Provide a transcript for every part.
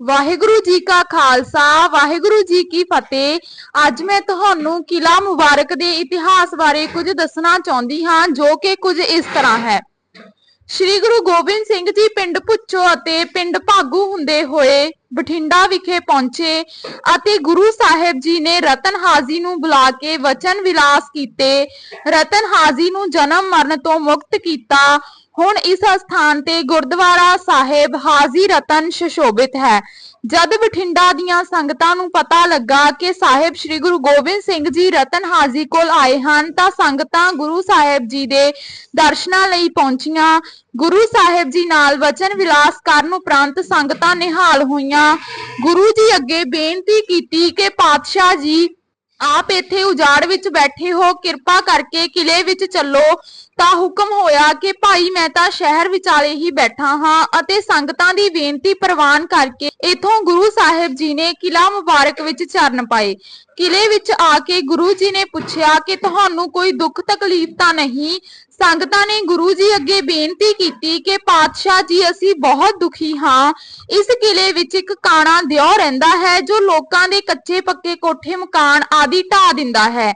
ਵਾਹਿਗੁਰੂ ਜੀ ਕਾ ਖਾਲਸਾ, ਵਾਹਿਗੁਰੂ ਜੀ ਕੀ ਫਤਿਹ। ਅੱਜ ਮੈਂ ਤੁਹਾਨੂੰ ਕਿਲਾ ਮੁਬਾਰਕ ਦੇ ਇਤਿਹਾਸ ਬਾਰੇ ਕੁਝ ਦੱਸਣਾ ਚਾਹੁੰਦੀ ਹਾਂ, ਜੋ ਕਿ ਕੁਝ ਇਸ ਤਰ੍ਹਾਂ ਹੈ। ਸ਼੍ਰੀ ਗੁਰੂ ਗੋਬਿੰਦ ਸਿੰਘ ਜੀ ਪਿੰਡ ਪੁੱਛੋ ਅਤੇ ਪਿੰਡ ਭਾਗੂ ਹੁੰਦੇ ਹੋਏ ਬਠਿੰਡਾ ਵਿਖੇ ਪਹੁੰਚੇ ਅਤੇ ਗੁਰੂ ਸਾਹਿਬ ਜੀ ਨੇ ਰਤਨ ਹਾਜ਼ੀ ਨੂੰ ਬੁਲਾ ਕੇ ਵਚਨ ਵਿਲਾਸ ਕੀਤੇ। ਰਤਨ ਹਾਜ਼ੀ ਨੂੰ ਜਨਮ ਮਰਨ ਤੋਂ ਮੁਕਤ ਕੀਤਾ। ਹੁਣ ਇਸ ਸਥਾਨ ਤੇ ਗੁਰਦੁਆਰਾ ਸਾਹਿਬ ਹਾਜ਼ੀ ਰਤਨ ਸ਼ਸ਼ੋਭਿਤ ਹੈ। ਜਦ ਬਠਿੰਡਾ ਦੀਆਂ ਸੰਗਤਾਂ ਨੂੰ ਪਤਾ ਲੱਗਾ ਕਿ ਸਾਹਿਬ ਸ੍ਰੀ ਗੁਰੂ ਗੋਬਿੰਦ ਸਿੰਘ ਜੀ ਰਤਨ ਹਾਜ਼ੀ ਕੋਲ ਆਏ ਹਨ, ਤਾਂ ਸੰਗਤਾਂ ਗੁਰੂ ਸਾਹਿਬ ਜੀ ਦੇ ਦਰਸ਼ਨਾਂ ਲਈ ਪਹੁੰਚੀਆਂ। ਗੁਰੂ ਸਾਹਿਬ ਜੀ ਨਾਲ ਵਚਨ ਵਿਲਾਸ ਕਰਨ ਉਪਰੰਤ ਸੰਗਤਾਂ ਨਿਹਾਲ ਹੋਈਆਂ। ਗੁਰੂ ਜੀ ਅੱਗੇ ਬੇਨਤੀ ਕੀਤੀ ਕਿ ਪਾਤਸ਼ਾਹ ਜੀ, ਆਪ ਇੱਥੇ ਉਜਾੜ ਵਿੱਚ ਬੈਠੇ ਹੋ, ਕਿਰਪਾ ਕਰਕੇ ਕਿਲੇ ਵਿੱਚ ਚੱਲੋ। ਤਾਂ ਹੁਕਮ ਹੋਇਆ ਕਿ ਭਾਈ ਮੈਂ ਤਾਂ ਸ਼ਹਿਰ ਵਿਚਾਲੇ ਹੀ ਬੈਠਾ ਹਾਂ ਅਤੇ ਸੰਗਤਾਂ ਦੀ ਬੇਨਤੀ ਪ੍ਰਵਾਨ ਕਰਕੇ ਇਥੋਂ ਗੁਰੂ ਸਾਹਿਬ ਜੀ ਨੇ ਕਿਲਾ ਮੁਬਾਰਕ ਵਿੱਚ ਚਰਨ ਪਾਏ। ਕਿਲੇ ਵਿੱਚ ਆ ਕੇ ਗੁਰੂ ਜੀ ਨੇ ਪੁੱਛਿਆ ਕਿ ਤੁਹਾਨੂੰ ਕੋਈ ਦੁੱਖ ਤਕਲੀਫ ਤਾਂ ਨਹੀਂ? ਸੰਗਤਾਂ ਨੇ ਗੁਰੂ ਜੀ ਅੱਗੇ ਬੇਨਤੀ ਕੀਤੀ ਕਿ ਪਾਤਸ਼ਾਹ ਜੀ, ਅਸੀਂ ਬਹੁਤ ਦੁਖੀ ਹਾਂ। ਇਸ ਕਿਲੇ ਵਿੱਚ ਇੱਕ ਕਾਣਾ ਦਿਓ ਰਹਿੰਦਾ ਹੈ ਜੋ ਲੋਕਾਂ ਦੇ ਕੱਚੇ ਪੱਕੇ ਕੋਠੇ, ਮਕਾਨ ਆਦਿ ਢਾ ਦਿੰਦਾ ਹੈ।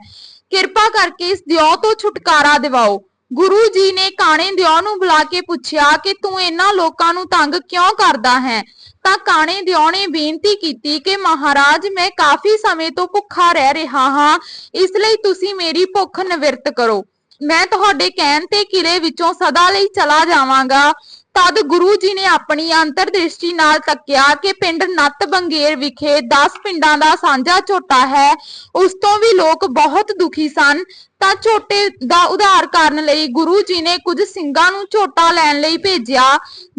ਕਿਰਪਾ ਕਰਕੇ ਇਸ ਦਿਓ ਤੋਂ ਛੁਟਕਾਰਾ ਦਿਵਾਓ। ਗੁਰੂ ਜੀ ਨੇ ਕਾਣੇ ਦਿਓ ਨੂੰ ਬੁਲਾ ਕੇ ਪੁੱਛਿਆ ਕਿ ਤੂੰ ਇਹਨਾਂ ਲੋਕਾਂ ਨੂੰ ਤੰਗ ਕਿਉਂ ਕਰਦਾ ਹੈ? ਤਾਂ ਕਾਣੇ ਦਿਓ ਨੇ ਬੇਨਤੀ ਕੀਤੀ ਕਿ ਮਹਾਰਾਜ, ਮੈਂ ਕਾਫੀ ਸਮੇਂ ਤੋਂ ਭੁੱਖਾ ਰਹਿ ਰਿਹਾ ਹਾਂ, ਇਸ ਲਈ ਤੁਸੀਂ ਮੇਰੀ ਭੁੱਖ ਨਿਵਰਤ ਕਰੋ। ਮੈਂ ਤੁਹਾਡੇ ਕਹਿਣ ਤੇ ਕਿਲੇ ਵਿੱਚੋਂ ਸਦਾ ਲਈ ਚਲਾ ਜਾਵਾਂਗਾ। ਤਦ ਗੁਰੂ ਜੀ ਨੇ ਆਪਣੀ ਅੰਤਰਦ੍ਰਿਸ਼ਟੀ ਨਾਲ ਤੱਕਿਆ ਕਿ ਪਿੰਡ ਨੱਤ ਬੰਗੇਰ ਵਿਖੇ 10 ਪਿੰਡਾਂ ਦਾ ਸਾਂਝਾ ਝੋਟਾ ਹੈ। ਉਸ ਤੋਂ ਵੀ ਲੋਕ ਬਹੁਤ ਦੁਖੀ ਸਨ। ਤਾਂ ਝੋਟੇ ਦਾ ਉਧਾਰ ਕਰਨ ਲਈ ਗੁਰੂ ਜੀ ਨੇ ਕੁਝ ਸਿੰਘਾਂ ਨੂੰ ਝੋਟਾ ਲੈਣ ਲਈ ਭੇਜਿਆ।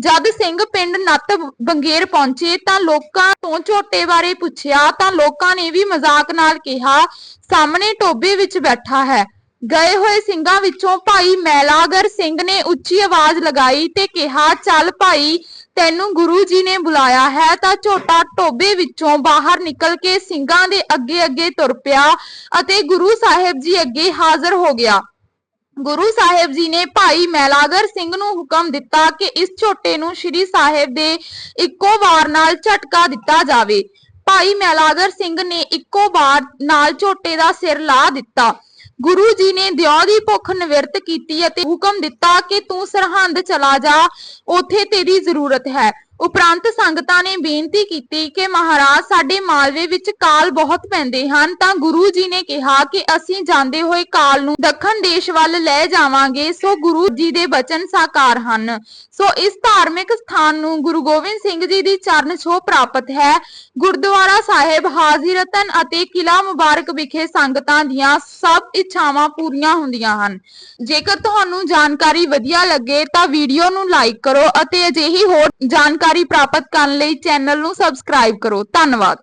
ਜਦ ਸਿੰਘ ਪਿੰਡ ਨੱਤ ਬੰਗੇਰ ਪਹੁੰਚੇ ਤਾਂ ਲੋਕਾਂ ਤੋਂ ਝੋਟੇ ਬਾਰੇ ਪੁੱਛਿਆ ਤਾਂ ਲੋਕਾਂ ਨੇ ਵੀ ਮਜ਼ਾਕ ਨਾਲ ਕਿਹਾ, ਸਾਹਮਣੇ ਟੋਬੇ ਵਿੱਚ ਬੈਠਾ ਹੈ। ਗਏ ਹੋਏ ਸਿੰਘਾਂ ਵਿੱਚੋਂ ਭਾਈ ਮੈਲਾਗਰ ਸਿੰਘ ਨੇ ਉੱਚੀ ਆਵਾਜ਼ ਲਗਾਈ ਤੇ ਕਿਹਾ, ਚੱਲ ਭਾਈ ਤੈਨੂੰ ਗੁਰੂ ਜੀ ਨੇ ਬੁਲਾਇਆ ਹੈ ਤਾਂ ਝੋਟਾ ਟੋਬੇ ਵਿੱਚੋਂ ਬਾਹਰ ਨਿਕਲ ਕੇ ਸਿੰਘਾਂ ਦੇ ਅੱਗੇ ਅੱਗੇ ਤੁਰ ਪਿਆ ਅਤੇ ਗੁਰੂ ਸਾਹਿਬ ਜੀ ਅੱਗੇ ਹਾਜ਼ਰ ਹੋ ਗਿਆ। ਗੁਰੂ ਸਾਹਿਬ ਜੀ ਨੇ ਭਾਈ ਮੈਲਾਗਰ ਸਿੰਘ ਨੂੰ ਹੁਕਮ ਦਿੱਤਾ ਕਿ ਇਸ ਝੋਟੇ ਨੂੰ ਸ੍ਰੀ ਸਾਹਿਬ ਦੇ ਇੱਕੋ ਵਾਰ ਨਾਲ ਝਟਕਾ ਦਿੱਤਾ ਜਾਵੇ। ਭਾਈ ਮੈਲਾਗਰ ਸਿੰਘ ਨੇ ਇੱਕੋ ਵਾਰ ਨਾਲ ਝੋਟੇ ਦਾ ਸਿਰ ਲਾ ਦਿੱਤਾ। ਗੁਰੂ ਜੀ ਨੇ ਦਿਓ ਦੀ ਭੁੱਖ ਨਿਵਰਤ ਕੀਤੀ ਅਤੇ ਹੁਕਮ ਦਿੱਤਾ ਕਿ ਤੂੰ ਸਰਹੰਦ ਚਲਾ ਜਾ, ਉੱਥੇ ਤੇਰੀ ਜ਼ਰੂਰਤ ਹੈ। ਉਪਰੰਤ ਸੰਗਤਾਂ ਨੇ ਬੇਨਤੀ ਕੀਤੀ ਕਿ ਮਹਾਰਾਜ ਸਾਡੇ ਮਾਲਵੇ ਵਿੱਚ ਕਾਲ ਬਹੁਤ ਪੈਂਦੇ ਹਨ, ਤਾਂ ਗੁਰੂ ਜੀ ਨੇ ਕਿਹਾ ਕਿ ਅਸੀਂ ਜਾਂਦੇ ਹੋਏ ਕਾਲ ਨੂੰ ਦੱਖਣ ਦੇਸ਼ ਵੱਲ ਲੈ ਜਾਵਾਂਗੇ। ਸੋ ਗੁਰੂ ਜੀ ਦੇ ਬਚਨ ਸਾਕਾਰ ਹਨ। ਸੋ ਇਸ ਧਾਰਮਿਕ ਸਥਾਨ ਨੂੰ ਗੁਰੂ ਗੋਬਿੰਦ ਸਿੰਘ ਜੀ ਦੀ ਚਰਨ ਛੋਹ ਪ੍ਰਾਪਤ ਹੈ। ਗੁਰਦੁਆਰਾ ਸਾਹਿਬ ਹਾਜ਼ੀ ਰਤਨ ਅਤੇ ਕਿਲਾ ਮੁਬਾਰਕ ਵਿਖੇ ਸੰਗਤਾਂ ਦੀਆਂ ਸਭ ਇੱਛਾਵਾਂ ਪੂਰੀਆਂ ਹੁੰਦੀਆਂ ਹਨ। ਜੇਕਰ ਤੁਹਾਨੂੰ ਜਾਣਕਾਰੀ ਵਧੀਆ ਲੱਗੇ ਤਾਂ ਵੀਡੀਓ ਨੂੰ ਲਾਈਕ ਕਰੋ ਅਤੇ ਅਜਿਹੀ ਹੋਰ ਜਾਣਕਾਰੀ ਪ੍ਰਾਪਤ ਕਰਨ ਲਈ ਚੈਨਲ ਨੂੰ ਸਬਸਕ੍ਰਾਈਬ ਕਰੋ। ਧੰਨਵਾਦ।